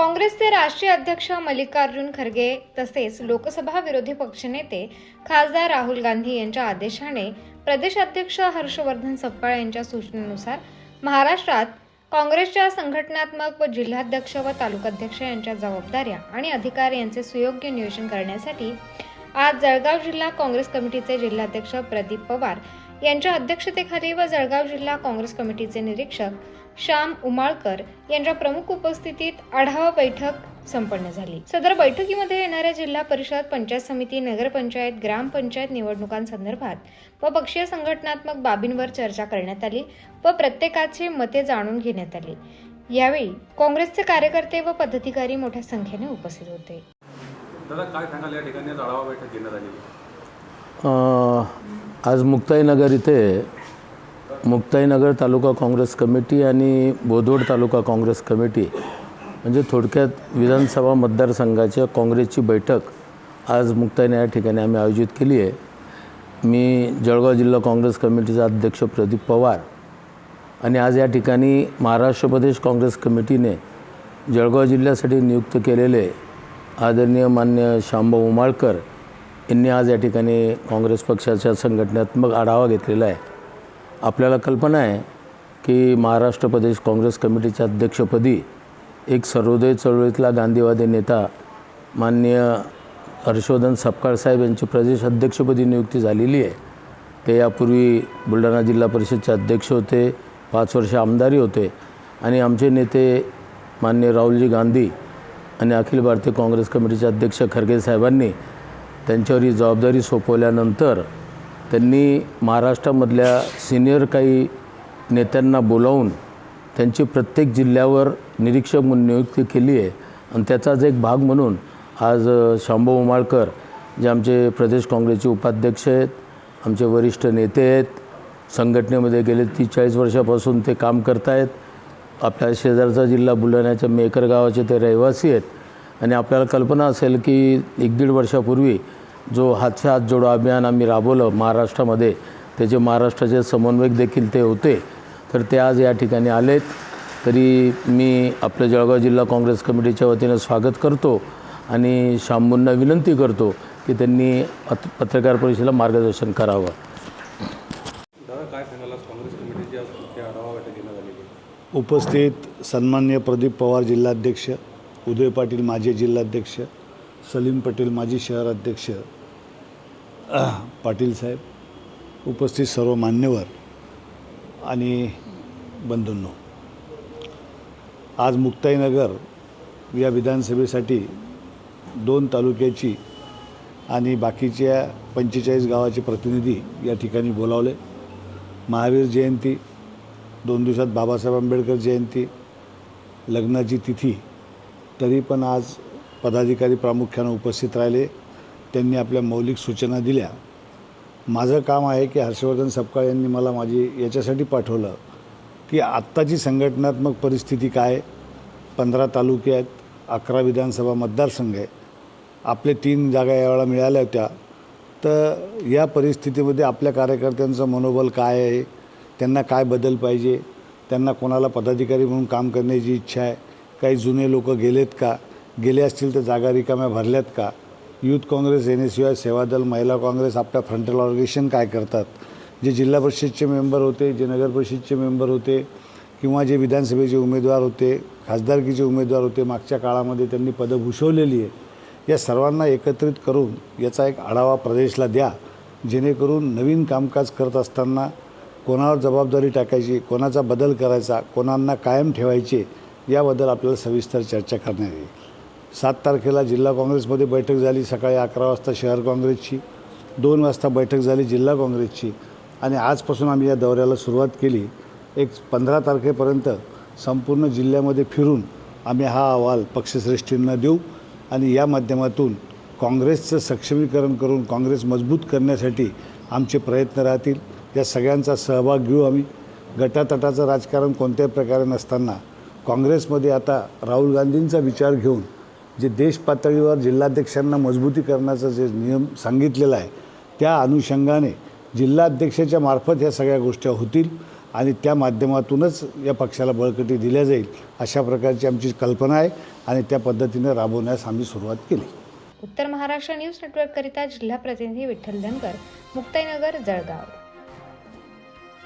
काँग्रेसचे राष्ट्रीय अध्यक्ष मल्लिकार्जुन खरगे तसेच लोकसभा विरोधी पक्षनेते खासदार राहुल गांधी यांच्या आदेशाने प्रदेशाध्यक्ष हर्षवर्धन सपकाळ यांच्या सूचनेनुसार महाराष्ट्रात काँग्रेसच्या संघटनात्मक व जिल्हाध्यक्ष व तालुकाध्यक्ष यांच्या जबाबदाऱ्या आणि अधिकार यांचे सुयोग्य नियोजन करण्यासाठी आज जळगाव जिल्हा काँग्रेस कमिटीचे जिल्हाध्यक्ष प्रदीप पवार यांच्या अध्यक्षतेखाली व जळगाव जिल्हा काँग्रेस कमिटीचे निरीक्षक श्याम उमाळकर यांच्या प्रमुख उपस्थितीत आढावा बैठक संपन्न झाली. सदर बैठकीमध्ये येणाऱ्या जिल्हा परिषद पंचायत समिती नगरपंचायत ग्रामपंचायत निवडणुकांसंदर्भात व पक्षीय संघटनात्मक बाबींवर चर्चा करण्यात आली व प्रत्येकाची मते जाणून घेण्यात आली. यावेळी काँग्रेसचे कार्यकर्ते व पदाधिकारी मोठ्या संख्येने उपस्थित होते. दादा काय सांगाल? या ठिकाणी आढावा बैठक घेण्यात आली आज मुक्ताईनगर इथे मुक्ताईनगर तालुका काँग्रेस कमिटी आणि बोधोड तालुका काँग्रेस कमिटी म्हणजे थोडक्यात विधानसभा मतदारसंघाच्या काँग्रेसची बैठक आज मुक्ताईने या ठिकाणी आम्ही आयोजित केली आहे. मी जळगाव जिल्हा काँग्रेस कमिटीचा अध्यक्ष प्रदीप पवार आणि आज या ठिकाणी महाराष्ट्र प्रदेश काँग्रेस कमिटीने जळगाव जिल्ह्यासाठी नियुक्त केलेले आदरणीय मान्य शांभा उमाळकर यांनी आज या ठिकाणी काँग्रेस पक्षाच्या संघटनात्मक आढावा घेतलेला आहे. आपल्याला कल्पना आहे की महाराष्ट्र प्रदेश काँग्रेस कमिटीच्या अध्यक्षपदी एक सर्वोदय चळवळीतला गांधीवादी नेता माननीय हर्षवर्धन सपकाळ साहेब यांची प्रदेश अध्यक्षपदी नियुक्ती झालेली आहे. ते यापूर्वी बुलढाणा जिल्हा परिषदचे अध्यक्ष होते पाच वर्ष आमदारी होते आणि आमचे नेते माननीय राहुलजी गांधी आणि अखिल भारतीय काँग्रेस कमिटीचे अध्यक्ष खरगे साहेबांनी त्यांच्यावर ही जबाबदारी सोपवल्यानंतर त्यांनी महाराष्ट्रामधल्या सिनियर काही नेत्यांना बोलावून त्यांची प्रत्येक जिल्ह्यावर निरीक्षक म्हणून नियुक्ती केली आहे. आणि त्याचाच एक भाग म्हणून आज अ, उमाळकर जे आमचे प्रदेश काँग्रेसचे उपाध्यक्ष आहेत आमचे वरिष्ठ नेते आहेत संघटनेमध्ये गेले तीस चाळीस वर्षापासून ते काम करत आहेत आपल्या शेजारचा जिल्हा बुलढाण्याच्या मेकर गावाचे ते रहिवासी आहेत. आणि आपल्याला कल्पना असेल की एक दीड वर्षापूर्वी जो हातचे हात जोडो अभियान आम्ही राबवलं महाराष्ट्रामध्ये त्याचे महाराष्ट्राचे समन्वयक देखील ते होते तर ते आज या ठिकाणी आलेत. तरी मी आपल्या जळगाव जिल्हा काँग्रेस कमिटीच्या वतीनं स्वागत करतो आणि शांबूंना विनंती करतो की त्यांनी पत पत्रकार परिषदेला मार्गदर्शन करावं. उपस्थित सन्मान्य प्रदीप पवार जिल्हाध्यक्ष उदय पाटील माजी जिल्हाध्यक्ष सलीम पटेल माजी शहराध्यक्ष पाटील साहेब उपस्थित सर्व मान्यवर आणि बंधूंनो आज मुक्ताईनगर या विधानसभेसाठी दोन तालुक्याची आणि बाकीच्या पंचेचाळीस गावाचे प्रतिनिधी या ठिकाणी बोलावले. महावीर जयंती दोन दिवसात बाबासाहेब आंबेडकर जयंती लग्नाची तिथी तरी पण आज पदाधिकारी प्रामुख्यानं उपस्थित राहिले. त्यांनी आपल्या मौलिक सूचना दिल्या. माझं काम आहे की हर्षवर्धन सपकाळ यांनी मला माझी याच्यासाठी पाठवलं की आत्ताची संघटनात्मक परिस्थिती काय? आहे? पंधरा तालुके आहेत अकरा विधानसभा मतदारसंघ आहे. आपले तीन जागा यावेळा मिळाल्या होत्या. तर या परिस्थितीमध्ये आपल्या कार्यकर्त्यांचं मनोबल काय आहे? त्यांना काय बदल पाहिजे? त्यांना कोणाला पदाधिकारी म्हणून काम करण्याची इच्छा आहे? काही जुने लोक गेलेत का? गेले असतील तर जागा रिकाम्या भरल्यात का? Youth Congress N S U I Sevadal Mahila Congress आपल्या फ्रंटल ऑर्गनायझेशन काय करतात? जे जिल्हा परिषदचे मेंबर होते जे नगर परिषदचे मेंबर होते किंवा जे विधानसभेचे उमेदवार होते खासदारकीचे उमेदवार होते मागच्या काळामध्ये त्यांनी पदं भूषवलेली आहे या सर्वांना एकत्रित करून याचा एक आढावा प्रदेशला द्या. जेणेकरून नवीन कामकाज करत असताना कोणावर जबाबदारी टाकायची कोणाचा बदल करायचा कोणांना कायम ठेवायचे याबद्दल आपल्याला सविस्तर चर्चा करण्यात येईल. सात तारखेला जिल्हा काँग्रेसमध्ये बैठक झाली सकाळी अकरा वाजता शहर काँग्रेसची दोन वाजता बैठक झाली जिल्हा काँग्रेसची आणि आजपासून आम्ही या दौऱ्याला सुरुवात केली. एक पंधरा तारखेपर्यंत संपूर्ण जिल्ह्यामध्ये फिरून आम्ही हा अहवाल पक्षश्रेष्ठींना देऊ आणि या माध्यमातून काँग्रेसचं सक्षमीकरण करून काँग्रेस मजबूत करण्यासाठी आमचे प्रयत्न राहतील. या सगळ्यांचा सहभाग घेऊ आम्ही. गटातटाचं राजकारण कोणत्याही प्रकारे नसताना काँग्रेसमध्ये आता राहुल गांधींचा विचार घेऊन जे देश पातळीवर जिल्हाध्यक्षांना मजबूतीकरणाचा जे नियम सांगितलेला आहे त्या अनुषंगाने जिल्हाध्यक्षाच्या मार्फत ह्या सगळ्या गोष्टी होतील आणि त्या माध्यमातूनच या पक्षाला बळकटी दिल्या जाईल अशा प्रकारची आमची कल्पना आहे आणि त्या पद्धतीनं राबवण्यास आम्ही सुरुवात केली. उत्तर महाराष्ट्र न्यूज नेटवर्ककरिता जिल्हा प्रतिनिधी विठ्ठल धनकर मुक्ताईनगर जळगाव.